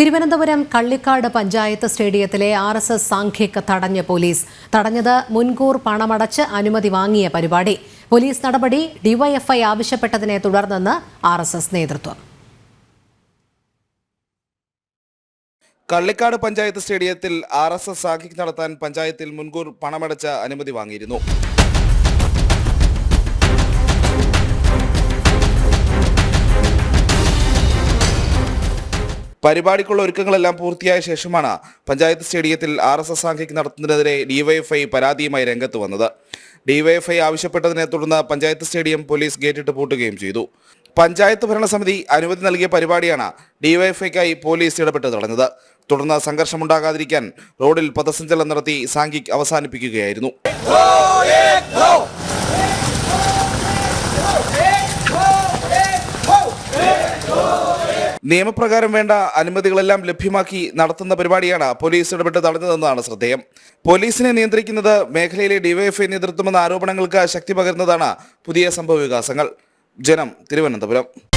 തിരുവനന്തപുരം കള്ളിക്കാട് പഞ്ചായത്ത് സ്റ്റേഡിയത്തിലെ R S S സാഖ്യക്ക് തടഞ്ഞ police. തടഞ്ഞത് മുൻകൂർ പണമടച്ച് അനുമതി വാങ്ങിയ പരിപാടി. പോലീസ് നടപടി ഡിവൈഎഫ്ഐ ആവശ്യപ്പെട്ടതിനെ തുടർന്നെന്ന് ആർ എസ് എസ് നേതൃത്വം. കള്ളിക്കാട് പഞ്ചായത്ത് സ്റ്റേഡിയത്തിൽ ആർ എസ് എസ് സാഖിക് നടത്താൻ പഞ്ചായത്തിൽ മുൻകൂർ പണമടച്ച അനുമതി വാങ്ങിയിരുന്നു. പരിപാടിക്കുള്ള ഒരുക്കങ്ങളെല്ലാം പൂർത്തിയായ ശേഷമാണ് പഞ്ചായത്ത് സ്റ്റേഡിയത്തിൽ ആർ എസ് എസ് സാഖിക് നടത്തുന്നതിനെതിരെ ഡിവൈഎഫ്ഐ പരാതിയുമായി രംഗത്ത് വന്നത്. ഡിവൈഎഫ്ഐ ആവശ്യപ്പെട്ടതിനെ തുടർന്ന് പഞ്ചായത്ത് സ്റ്റേഡിയം പോലീസ് ഗേറ്റിട്ട് പൂട്ടുകയും ചെയ്തു. പഞ്ചായത്ത് ഭരണസമിതി അനുമതി നൽകിയ പരിപാടിയാണ് ഡിവൈഎഫ്ഐക്കായി പോലീസ് ഇടപെട്ട് തടഞ്ഞത് തുടർന്ന് സംഘർഷമുണ്ടാകാതിരിക്കാൻ റോഡിൽ പഥസഞ്ചലനം നടത്തി സാങ്കിക് അവസാനിപ്പിക്കുകയായിരുന്നു. നിയമപ്രകാരം വേണ്ട അനുമതികളെല്ലാം ലഭ്യമാക്കി നടത്തുന്ന പരിപാടിയാണ് പോലീസ് ഇടപെട്ട് തടഞ്ഞതെന്നാണ് ശ്രദ്ധേയം. പോലീസിനെ നിയന്ത്രിക്കുന്നത് മേഖലയിലെ ഡിവൈഎഫ്ഐ നേതൃത്വമെന്ന ആരോപണങ്ങൾക്ക് ശക്തി പകരുന്നതാണ് പുതിയ സംഭവ വികാസങ്ങൾ. ജനം തിരുവനന്തപുരം.